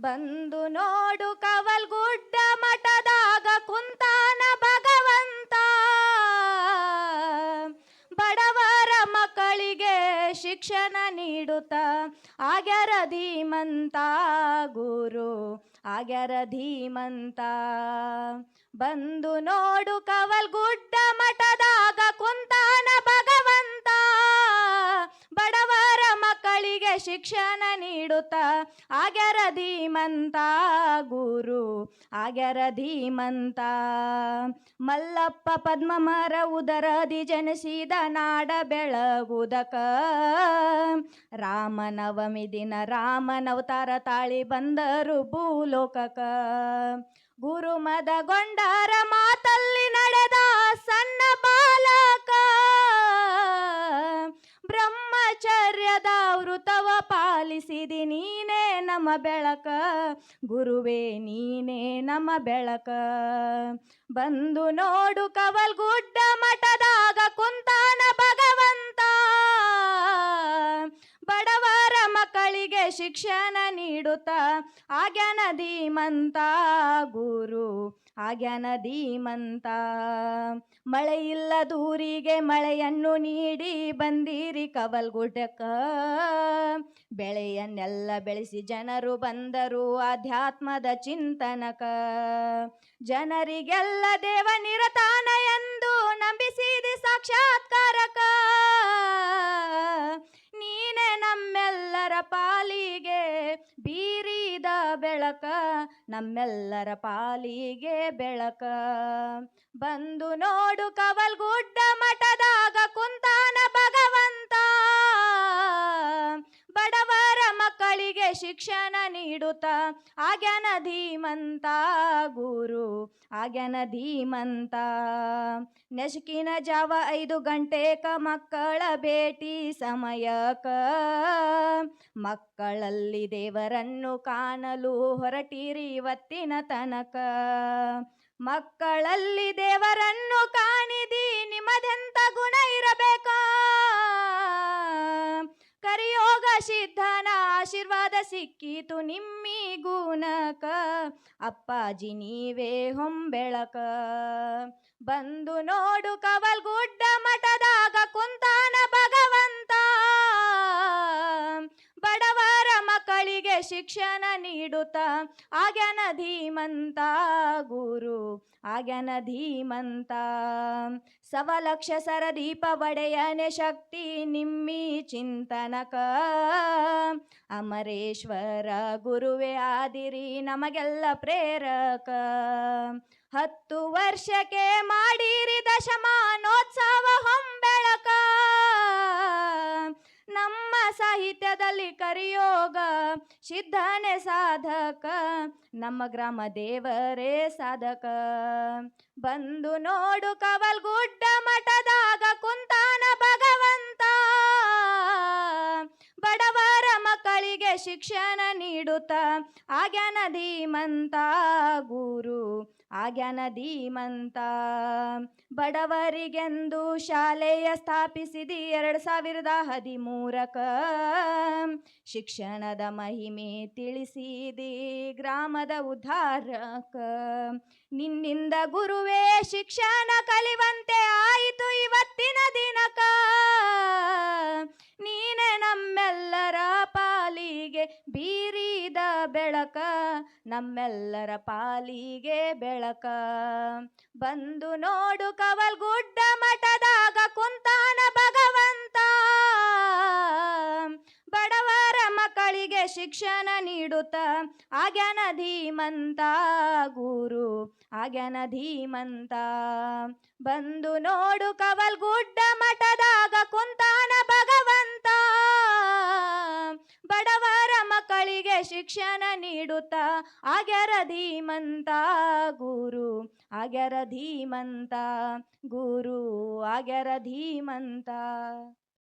ಬಂದು ನೋಡು ಕವಲ್ಗುಡ್ಡ ಮಠದಾಗ ಕುಂತಾನ ಭಗವಂತ. ಬಡವರ ಮಕ್ಕಳಿಗೆ ಶಿಕ್ಷಣ ನೀಡುತ್ತ. ಆಗ್ಯರ ಧೀಮಂತ ಗುರು ಆಗ್ಯರ ಧೀಮಂತ ಬಂದು ನೋಡು ಕವಲ್ಗುಡ್ಡ ಮಠದಾಗ ಕುಂತಾನ ಭಗವಂತ. ಬಡವರ ಮಕ್ಕಳಿಗೆ ಶಿಕ್ಷಣ ನೀಡುತ್ತ ಆಗ್ಯಾರ ಧೀಮಂತ ಗುರು ಆಗ್ಯಾರ ಧೀಮಂತ ಮಲ್ಲಪ್ಪ ಪದ್ಮ ಮರ ಉದರದಿ ಜನಿಸಿದ ನಾಡ ಬೆಳಗುದಕ. ರಾಮನವಮಿ ದಿನ ರಾಮನವತಾರ ತಾಳಿ ಬಂದರು ಭೂಲೋಕಕ. ಗುರುಮದಗೊಂಡರ ಮಾತಲ್ಲಿ ಬ್ರಹ್ಮಚರ್ಯದ ವೃತವ ಪಾಲಿಸಿದಿ ನೀನೇ ನಮ್ಮ ಬೆಳಕ. ಗುರುವೇ ನೀನೇ ನಮ್ಮ ಬೆಳಕ. ಬಂದು ನೋಡು ಕವಲ್ಗುಡ್ಡ ಮಠದಾಗ ಶಿಕ್ಷಣ ನೀಡುತ್ತ ಆಗ್ಯಾನ ಧೀಮಂತ ಗುರು ಆಗ್ಯಾನ ಧೀಮಂತ ಮಳೆಯಿಲ್ಲ ದೂರಿಗೆ ಮಳೆಯನ್ನು ನೀಡಿ ಬಂದಿರಿ ಕವಲ್ಗುಡ್ಡಕ್ಕ. ಬೆಳೆಯನ್ನೆಲ್ಲ ಬೆಳೆಸಿ ಜನರು ಬಂದರು ಆಧ್ಯಾತ್ಮದ ಚಿಂತನಕ ಜನರಿಗೆಲ್ಲ ದೇವ ನಿರತಾನ ಎಂದು ನಂಬಿಸಿದಿ ಸಾಕ್ಷಾತ್ಕಾರಕ ನೀನೆ ನಮ್ಮೆಲ್ಲರ ಪಾಲಿಗೆ ಬೀರಿದ ಬೆಳಕ ನಮ್ಮೆಲ್ಲರ ಪಾಲಿಗೆ ಬೆಳಕ. ಬಂದು ನೋಡು ಕವಲ್ಗುಡ್ಡ ಮಠದಾಗ ಶಿಕ್ಷಣ ನೀಡುತ್ತ. ಆಗ್ಯಾನ ಧೀಮಂತ ಗುರು ಆಗ್ಯಾನ ಧೀಮಂತ. ನೆಶಕಿನ ಜಾವ ಐದು ಗಂಟೆಕ ಮಕ್ಕಳ ಭೇಟಿ ಸಮಯಕ. ಮಕ್ಕಳಲ್ಲಿ ದೇವರನ್ನು ಕಾಣಲು ಹೊರಟಿರಿ ಇವತ್ತಿನ ತನಕ. ಮಕ್ಕಳಲ್ಲಿ ದೇವರನ್ನು ಕಾಣಿದಿ, ನಿಮ್ಮದೆಂತ ಗುಣ ಇರಬೇಕ? ಕರಿಯೋಗ ಸಿದ್ಧನ ಆಶೀರ್ವಾದ ಸಿಕ್ಕಿತು ನಿಮ್ಮಿ ಗುಣಕ ಅಪ್ಪಾಜಿ ನೀವೇ ಹೊಂಬೆಳಕ. ಬಂದು ನೋಡು ಕವಲ್ಗುಡ್ಡ ಮಠದಾಗ ಕುಂತಾನ ಶಿಕ್ಷಣ ನೀಡುತ್ತ. ಆಗ್ಯಾನ ಧೀಮಂತ ಗುರು ಆಗ್ಯಾನ ಧೀಮಂತ ಸವಲಕ್ಷ ಸರದೀಪ ಒಡೆಯನೆ ಶಕ್ತಿ ನಿಮ್ಮಿ ಚಿಂತನಕ. ಅಮರೇಶ್ವರ ಗುರುವೇ ಆದಿರಿ ನಮಗೆಲ್ಲ ಪ್ರೇರಕ. ಹತ್ತು ವರ್ಷಕ್ಕೆ ಮಾಡಿರಿ ದಶಮಾನೋತ್ಸವ ಹೊಂಬೆಳಕ. ಸಾಹಿತ್ಯದಲ್ಲಿ ಕರಿಯೋಗ, ಸಿದ್ಧನೆ ಸಾಧಕ, ನಮ್ಮ ಗ್ರಾಮ ದೇವರೇ ಸಾಧಕ. ಬಂದು ನೋಡು ಕವಲ್ಗುಡ್ಡ ಮಠದಾಗ ಕುಂತಾನ ಭಗವಂತ. ಬಡವರ ಮಕ್ಕಳಿಗೆ ಶಿಕ್ಷಣ ನೀಡುತ್ತ ಆಗ್ಯಾನ ಧೀಮಂತ ಗುರು. ಆಗ್ಯಾನ ಧೀಮಂತ. ಬಡವರಿಗೆಂದು ಶಾಲೆಯ ಸ್ಥಾಪಿಸಿದಿ ಎರಡು ಸಾವಿರದ ಹದಿಮೂರಕ. ಶಿಕ್ಷಣದ ಮಹಿಮೆ ತಿಳಿಸಿದಿ ಗ್ರಾಮದ ಉದ್ಧಾರಕ. ನಿನ್ನಿಂದ ಗುರುವೇ, ಶಿಕ್ಷಣ ಕಲಿವಂತೆ ಆಯಿತು ಇವತ್ತಿನ ದಿನಕ. ನೀನೆ ನಮ್ಮೆಲ್ಲರ ಪಾಲಿಗೆ ಬೀರಿದ ಬೆಳಕ. ನಮ್ಮೆಲ್ಲರ ಪಾಲಿಗೆ ಬೆಳಕ. ಬಂದು ನೋಡು ಕವಲ್ಗುಡ್ಡ ಮಠದಾಗ ಕುಂತಾನ ಭಗವಂತ. ಬಡವರ ಮಕ್ಕಳಿಗೆ ಶಿಕ್ಷಣ ನೀಡುತ್ತ. ಆಗ್ಯನ ಧೀಮಂತ ಗುರು ಆಗ್ಯಾನ ಧೀಮಂತ ಬಂದು ನೋಡು ಕವಲ್ಗುಡ್ಡ ಮಠದಾಗ ಕುಂತಾನ ಭಗವಂತ ಶಿಕ್ಷಣ ನೀಡುತ್ತ ಆಗ್ಯರ ಧೀಮಂತ ಗುರು ಆಗ್ಯರ ಧೀಮಂತ ಗುರು ಆಗ್ಯರ ಧೀಮಂತ